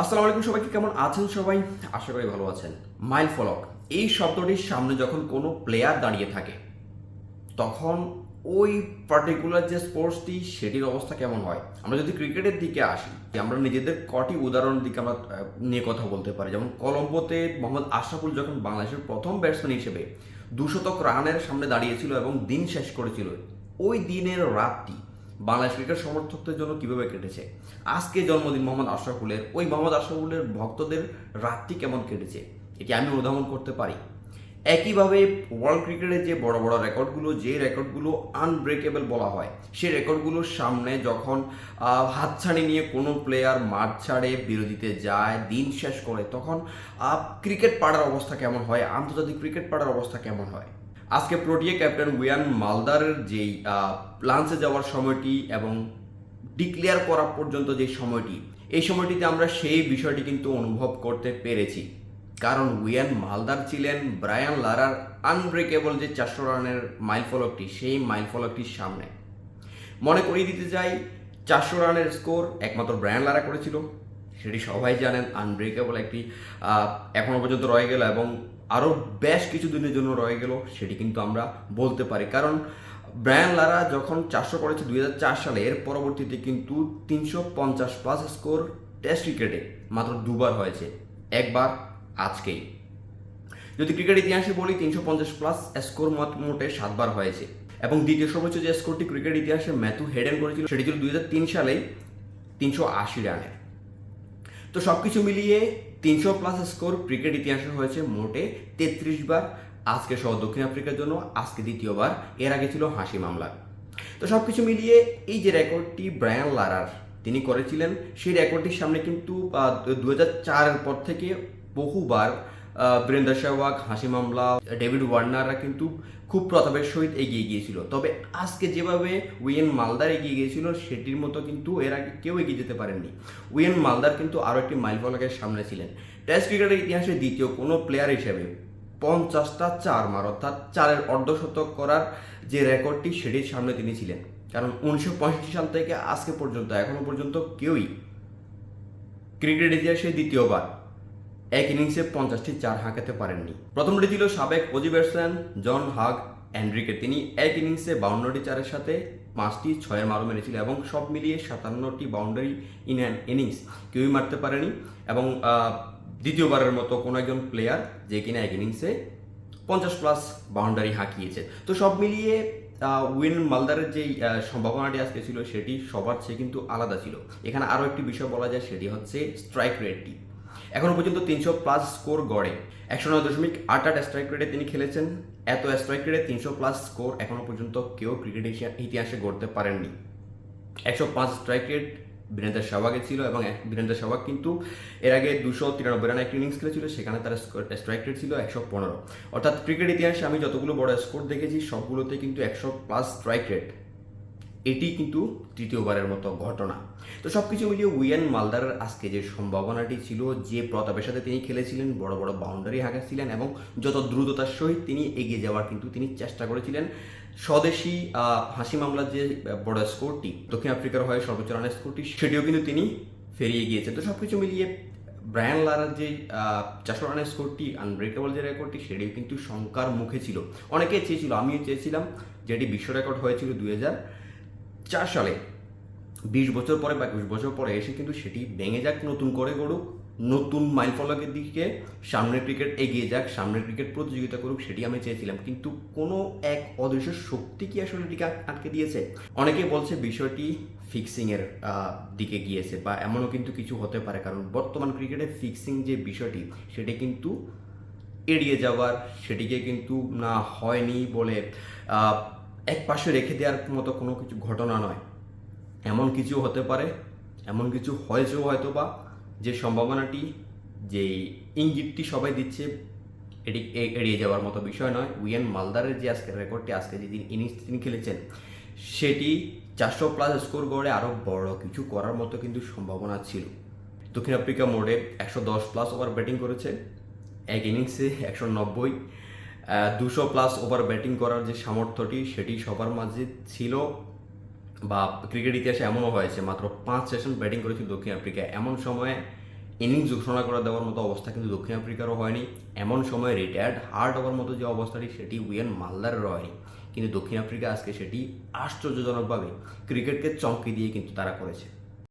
আসসালামু আলাইকুম সবাইকে, কেমন আছেন সবাই? আশা করি ভালো আছেন। মাইল ফলক, এই শব্দটির সামনে যখন কোনো প্লেয়ার দাঁড়িয়ে থাকে, তখন ওই পার্টিকুলার যে স্পোর্টসটি সেটির অবস্থা কেমন হয়? আমরা যদি ক্রিকেটের দিকে আসি আমরা নিজেদের কটি উদাহরণের দিকে আমরা নিয়ে কথা বলতে পারি। যেমন কলম্বোতে মোহাম্মদ আশরাফুল যখন বাংলাদেশের প্রথম ব্যাটসম্যান হিসেবে দুশতক রানের সামনে দাঁড়িয়েছিল এবং দিন শেষ করেছিল, ওই দিনের রাতটি বাংলাদেশ ক্রিকেট সমর্থকদের জন্য কীভাবে কেটেছে? আজকে জন্মদিন মোহাম্মদ আশরাফুলের। ওই মোহাম্মদ আশরাফুলের ভক্তদের রাতটি কেমন কেটেছে? এটি আমি অনুধাবন করতে পারি। একইভাবে ওয়ার্ল্ড ক্রিকেটের যে বড় বড় রেকর্ডগুলো, যে রেকর্ডগুলো আনব্রেকেবল বলা হয়, সেই রেকর্ডগুলোর সামনে যখন হাতছানি নিয়ে কোনো প্লেয়ার মাঠ ছাড়ে বিরোধীতে যায়, দিন শেষ করে, তখন ক্রিকেট পাড়ার অবস্থা কেমন হয়? আন্তর্জাতিক ক্রিকেট পাড়ার অবস্থা কেমন হয়? আজকে প্রোটিয়া ক্যাপ্টেন উইয়ান মালদারের যেই লাঞ্চে যাওয়ার সময়টি এবং ডিক্লেয়ার করা পর্যন্ত যে সময়টি, এই সময়টিতে আমরা সেই বিষয়টি কিন্তু অনুভব করতে পেরেছি। কারণ উইয়ান মালদার ছিলেন ব্রায়ান লারার আনব্রেকেবল যে চারশো রানের মাইল ফলকটি, সেই মাইল ফলকটির সামনে। মনে করিয়ে দিতে চাই, চারশো রানের স্কোর একমাত্র ব্রায়ান লারা করেছিল। সেটি সবাই জানেন আনব্রেকেবল একটি আহ, এখনও পর্যন্ত রয়ে গেল এবং আরও বেশ কিছু দিনের জন্য রয়ে গেল সেটি কিন্তু আমরা বলতে পারি। কারণ ব্রায়ান লারা যখন চারশো করেছে দুই হাজার চার সালে এর পরবর্তীতে কিন্তু তিনশো পঞ্চাশ প্লাস স্কোর টেস্ট ক্রিকেটে মাত্র দুবার হয়েছে একবার আজকেই। যদি ক্রিকেট ইতিহাসে বলি তিনশো পঞ্চাশ প্লাস স্কোর মত মোটে সাতবার হয়েছে। এবং দ্বিতীয় সর্বোচ্চ যে স্কোরটি ক্রিকেট ইতিহাসে ম্যাথু হেডেন করেছিল সেটি ছিল দু হাজার তিন সালে তিনশো আশি রানের। তো সব কিছু মিলিয়ে তিনশো প্লাস স্কোর ক্রিকেট ইতিহাসে হয়েছে মোটে তেত্রিশ বার। আজকে সহ দক্ষিণ আফ্রিকার জন্য আজকে দ্বিতীয়বার। এর আগে ছিল হাসি মামলা। তো সব কিছু মিলিয়ে এই যে রেকর্ডটি ব্রায়ান লারার, তিনি করেছিলেন, সেই রেকর্ডটির সামনে কিন্তু দু হাজার চারের পর থেকে বহুবার বীরেন্দ্র সেহবাগ হাসি মামলা ডেভিড ওয়ার্নাররা কিন্তু খুব প্রতাপের সহিত এগিয়ে গিয়েছিল। তবে আজকে যেভাবে উইয়েন মালদার এগিয়ে গিয়েছিল, সেটির মতো কিন্তু এর আগে কেউ এগিয়ে যেতে পারেননি। উইয়েন মালদার কিন্তু আরও একটি মাইল ফলকের সামনে ছিলেন। টেস্ট ক্রিকেটের ইতিহাসে দ্বিতীয় কোনো প্লেয়ার হিসেবে পঞ্চাশটা চার মার, অর্থাৎ চারের অর্ধশতক করার যে রেকর্ডটি, সেটির সামনে তিনি ছিলেন। কারণ উনিশশো পঁয়ষট্টি সাল থেকে আজকে পর্যন্ত, এখনও পর্যন্ত কেউই ক্রিকেট ইতিহাসে দ্বিতীয়বার এক ইনিংসে পঞ্চাশটি চার হাঁকাতে পারেননি। প্রথমটি ছিল সাবেক অজি ব্যাটসম্যান জন হাগ অ্যান্ড্রিকে তিনি এক ইনিংসে বাউন্ডারি চারের সাথে পাঁচটি ছয়ের মারও মেরেছিল এবং সব মিলিয়ে সাতান্নটি বাউন্ডারি ইন অ্যান ইনিংস কেউই মারতে পারেনি এবং দ্বিতীয়বারের মতো কোনো একজন প্লেয়ার যে কিনা এক ইনিংসে পঞ্চাশ প্লাস বাউন্ডারি হাঁকিয়েছে তো সব মিলিয়ে উইন মালদারের যেই সম্ভাবনাটি আজকে ছিল সেটি সবার চেয়ে কিন্তু আলাদা ছিল। এখানে আরও একটি বিষয় বলা যায়, সেটি হচ্ছে স্ট্রাইক রেটটি এখনও পর্যন্ত তিনশো প্লাস স্কোর গড়ে। একশো নয় দশমিক আট আট স্ট্রাইক রেটে তিনি খেলেছেন। এত স্ট্রাইক রেটে তিনশো প্লাস স্কোর এখনও পর্যন্ত কেউ ক্রিকেট ইতিহাসে গড়তে পারেননি। একশো পাঁচ স্ট্রাইক রেট বীরেন্দ্র সেহবাগের ছিল এবং বীরেন্দ্র সেহবাগ কিন্তু এর আগে দুশো তিরানব্বই রান একটা ইনিংস খেলেছিল, সেখানে তার স্ট্রাইক রেট ছিল একশো পনেরো। অর্থাৎ ক্রিকেট ইতিহাসে আমি যতগুলো বড় স্কোর দেখেছি, সবগুলোতে কিন্তু একশো প্লাস স্ট্রাইক রেট এটি কিন্তু তৃতীয়বারের মতো ঘটনা। তো সব কিছু মিলিয়ে উইয়ান মালদারের আজকে যে সম্ভাবনাটি ছিল, যে প্রতাপের সাথে তিনি খেলেছিলেন, বড় বড় বাউন্ডারি হাঁকাচ্ছিলেন এবং যত দ্রুততার সহিত তিনি এগিয়ে যাওয়ার কিন্তু তিনি চেষ্টা করেছিলেন। স্বদেশি হাসি মামলার যে বড় স্কোরটি দক্ষিণ আফ্রিকার হয়ে সর্বোচ্চ রানের স্কোরটি সেটিও কিন্তু তিনি ফেরিয়ে গিয়েছেন। তো সব কিছু মিলিয়ে ব্রায়ান লারার যে চারশো রানের স্কোরটি আনব্রেকেবল যে রেকর্ডটি সেটিও কিন্তু শঙ্কার মুখে ছিল। অনেকে চেয়েছিল, আমিও চেয়েছিলাম যেটি বিশ্ব রেকর্ড হয়েছিল দুই হাজার। চার সালে, বিশ বছর পরে বা একুশ বছর পরে এসে কিন্তু সেটি ভেঙে যাক নতুন করে গড়ুক নতুন মাইল ফলকের দিকে সামনের ক্রিকেট এগিয়ে যাক, সামনের ক্রিকেট প্রতিযোগিতা করুক, সেটি আমি চেয়েছিলাম। কিন্তু কোনো এক অদৃশ্য শক্তি কি আসলে এটিকে আটকে দিয়েছে? অনেকে বলছে বিষয়টি ফিক্সিংয়ের দিকে গিয়েছে বা এমনও কিন্তু কিছু হতে পারে। কারণ বর্তমান ক্রিকেটে ফিক্সিং যে বিষয়টি, সেটি কিন্তু এড়িয়ে যাওয়ার, সেটিকে কিন্তু না হয়নি বলে এক পাশে রেখে দেওয়ার মতো কোনো কিছু ঘটনা নয়। এমন কিছু হতে পারে, এমন কিছু হয়েছেও হয়তো বা যে সম্ভাবনাটি, যে ইঙ্গিতটি সবাই দিচ্ছে, এটি এড়িয়ে যাওয়ার মতো বিষয় নয়। উইয়ান মালদারের যে আজকের রেকর্ডটি, আজকে যেদিন ইনিংস তিনি খেলেছেন, সেটি চারশো প্লাস স্কোর গড়ে আরও বড় কিছু করার মতো কিন্তু সম্ভাবনা ছিল। দক্ষিণ আফ্রিকা মোডে একশো দশ প্লাস ওভার ব্যাটিং করেছে। এক ইনিংসে একশো নব্বই দুশো প্লাস ওভার ব্যাটিং করার যে সামর্থ্যটি, সেটি সবার মাঝে ছিল বা ক্রিকেট ইতিহাসে এমনও হয়েছে, মাত্র পাঁচ সেশন ব্যাটিং করেছিল দক্ষিণ আফ্রিকা। এমন সময়ে ইনিংস ঘোষণা করে দেওয়ার মতো অবস্থা কিন্তু দক্ষিণ আফ্রিকারও হয়নি। এমন সময় রিটায়ার্ড হার্ট হওয়ার মতো যে অবস্থাটি, সেটি উইয়ান মালদারেরও হয়নি। কিন্তু দক্ষিণ আফ্রিকা আজকে সেটি আশ্চর্যজনকভাবে ক্রিকেটকে চমকে দিয়ে কিন্তু তারা করেছে।